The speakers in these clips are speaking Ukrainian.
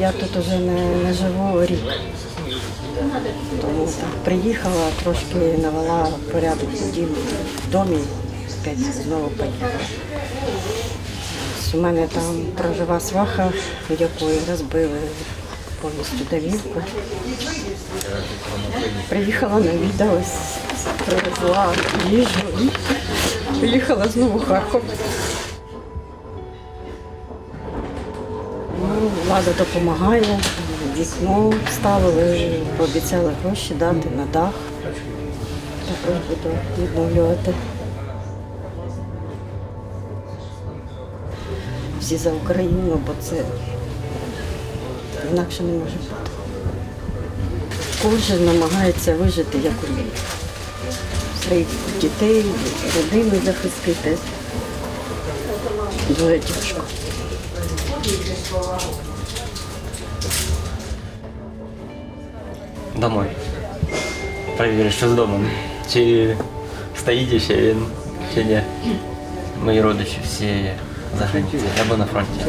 я тут уже не, не живу рік. Тому приїхала, трошки навела порядок в дім в домі, опять знову поїхала. У мене там прожива сваха, якої розбили повністю домівку. Приїхала навідалась, привезла їжу і поїхала знову в Харків. Влада допомагає, вікно ставили, пообіцяли гроші дати на дах. Також буду відновлювати. Всі за Україну, бо це інакше не може бути. Кожен намагається вижити як уміє. Своїх дітей, родину захистити. Дуже тяжко. Домой. Перевірю, що з домом. Чи стоїть ще він, чи ні. Мої родичі всі за границею або на фронті.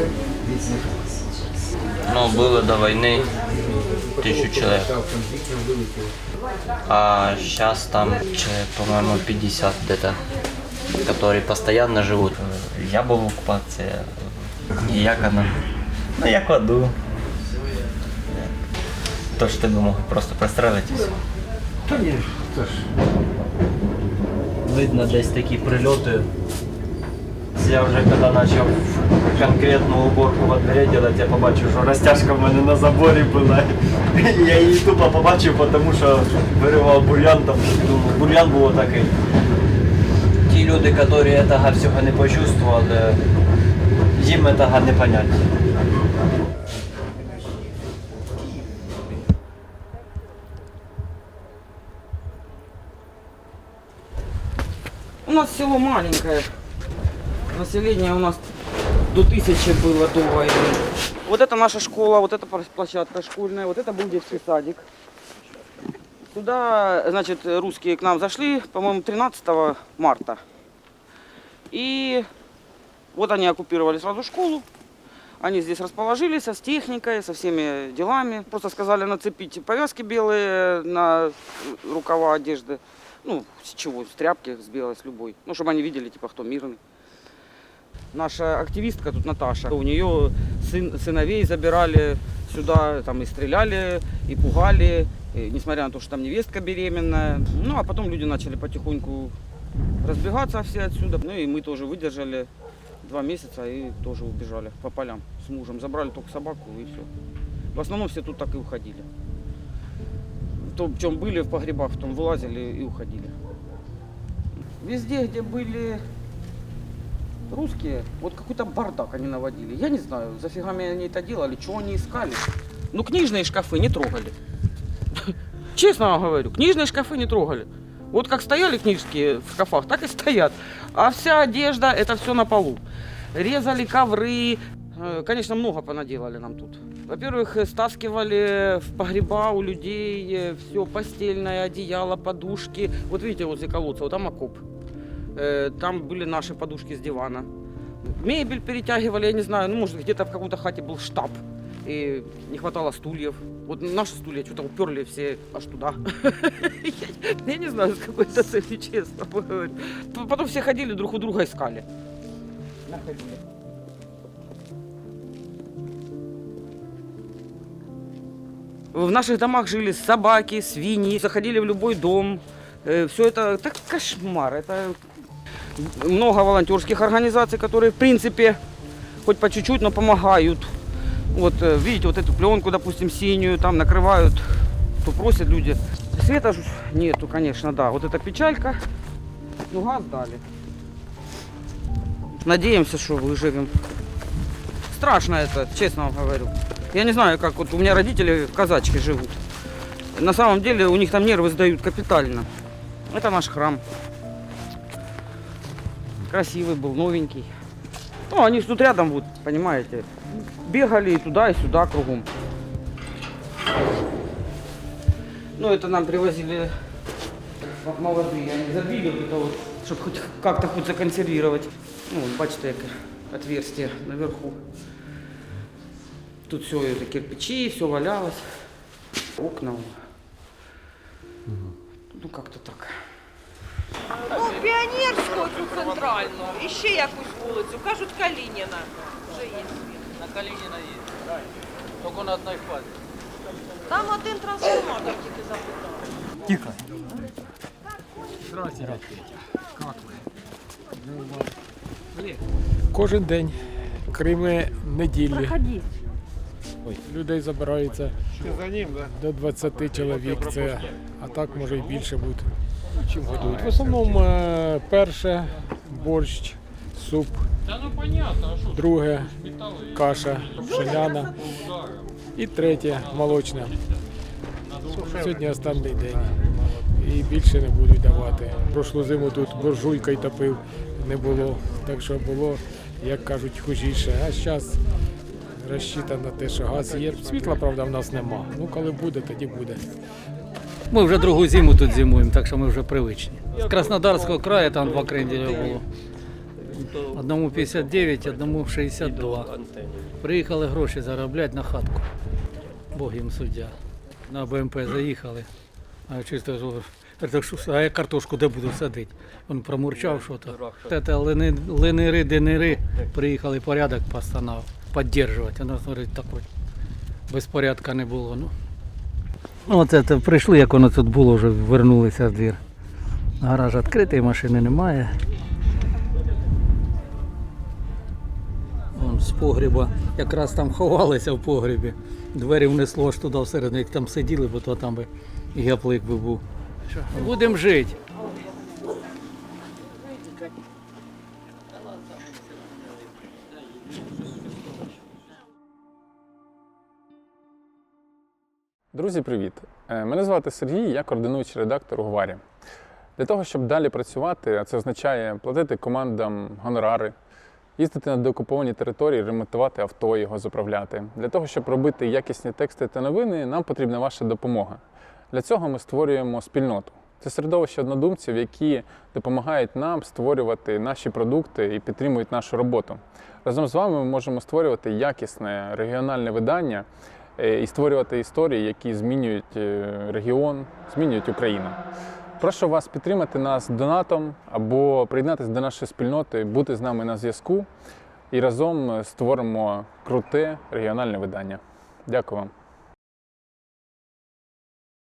Ну, було до війни тисячу чоловік. А зараз там, по-моему, 50 где-то, которые постоянно живут. Я був в окупації. Як оно? Ну, як в аду. То, що тебе можуть просто пристрелитись. Та ні, це ж Видно десь такі прильоти. Я вже коли почав конкретну уборку во дворі робити, я побачив, що розтяжка в мене на заборі була. Я її тупо побачив, тому що виривав бур'ян, там, думаю, бур'ян був такий. Ті люди, які цього всього не почувствували, їм цього не понять. У нас село маленькое. Население у нас до тысячи было до войны. Вот это наша школа, вот это площадка школьная, вот это был детский садик. Сюда, значит, русские к нам зашли, по-моему, 13 марта. И вот они оккупировали сразу школу. Они здесь расположились со с техникой, со всеми делами. Просто сказали нацепить повязки белые на рукава одежды. Ну, с чего, с тряпки, с белой, с любой. Ну, чтобы они видели, типа, кто мирный. Наша активистка тут Наташа, у нее сын, сыновей забирали сюда, там и стреляли, и пугали, и, несмотря на то, что там невестка беременная. Ну, а потом люди начали потихоньку разбегаться все отсюда. Ну, и мы тоже выдержали два месяца и тоже убежали по полям с мужем. Забрали только собаку и все. В основном все тут так и уходили. В том, в чем были в погребах, в том вылазили и уходили. Везде, где были русские, вот какой-то бардак они наводили. Я не знаю, зафига они это делали, чего они искали. Ну, книжные шкафы не трогали. Честно вам говорю, книжные шкафы не трогали. Вот как стояли книжки в шкафах, так и стоят. А вся одежда, это все на полу. Резали ковры. Э, Конечно, много понаделали нам тут. Во-первых, э, стаскивали в погреба у людей все постельное, одеяло, подушки. Вот видите, возле колодца, вот там окоп. Э, Там были наши подушки с дивана. Мебель перетягивали, я не знаю, ну, может, где-то в какой-то хате был штаб. И не хватало стульев. Вот наши стулья что-то уперли все аж туда. Я не знаю, с какой то целью, честно Потом все ходили, друг у друга искали. Находили. В наших домах жили собаки, свиньи, заходили в любой дом. Все это так кошмар. Это много волонтерских организаций, которые в принципе хоть по чуть-чуть, но помогают. Вот э, видите, вот эту пленку, допустим, синюю, там накрывают, то просят люди. Света нету, конечно, да. Вот эта печалька, ну газ дали. Надеемся, что выживем. Страшно это, честно вам говорю. Я не знаю, как вот у меня родители в казачке живут. На самом деле у них там нервы сдают капитально. Это наш храм. Красивый был, новенький. Ну, они тут рядом вот, понимаете. Бегали и туда, и сюда кругом. Ну, это нам привозили молодые. Они забили это вот, чтобы хоть как-то хоть законсервировать. Ну, бачите, отверстие наверху. Тут все это кирпичи, все валялось. Окна. Ну, как-то так. Ну, піонерську цю центральну, і ще якусь вулицю, кажуть Калініна. Вже є. На Калинина есть. Только на одной фазе. Там один трансформатор тільки запитав. Кожен день, крім неділі. Людей забирається до 20 чоловік. Це, а так може і більше бути. Чим годують? В основному е, перше борщ, суп, друге каша пшеняна і третє молочне. Сьогодні останній день. І більше не будуть давати. Прошлу зиму тут буржуйкою топив, не було. Так що було, як кажуть, хужіше. А зараз розчитано те, що газ є. Світла, правда, в нас нема. Ну, коли буде, тоді буде. Ми вже другу зиму тут зимуємо, так що ми вже привичні. З Краснодарського краю там два кренделя було. Одному 59, одному 62. Приїхали гроші заробляти на хатку. Бог їм суддя. На БМП заїхали. А чисто а я картошку де буду садити? Він промурчав що то. Це лини, линири, денири приїхали порядок постанав, підтримувати. Нас говорить, такой безпорядка не було. Ну. Ну, Оце це прийшли, як воно тут було, вже вернулися в двір. Гараж відкритий, машини немає. Вон з погріба, якраз там ховалися в погрібі. Двері внесло аж туди всередину, як там сиділи, бо то там би і гаплик би був. Будемо жити. Друзі, привіт! Е, Мене звати Сергій, я координуючий редактор у Гварі. Для того, щоб далі працювати, а це означає платити командам гонорари, їздити на деокуповані території, ремонтувати авто, його заправляти. Для того, щоб робити якісні тексти та новини, нам потрібна ваша допомога. Для цього ми створюємо спільноту. Це середовище однодумців, які допомагають нам створювати наші продукти і підтримують нашу роботу. Разом з вами ми можемо створювати якісне регіональне видання і створювати історії, які змінюють е, регіон, змінюють Україну. Прошу вас підтримати нас донатом або приєднатися до нашої спільноти, бути з нами на зв'язку і разом е, створимо круте регіональне видання. Дякую вам.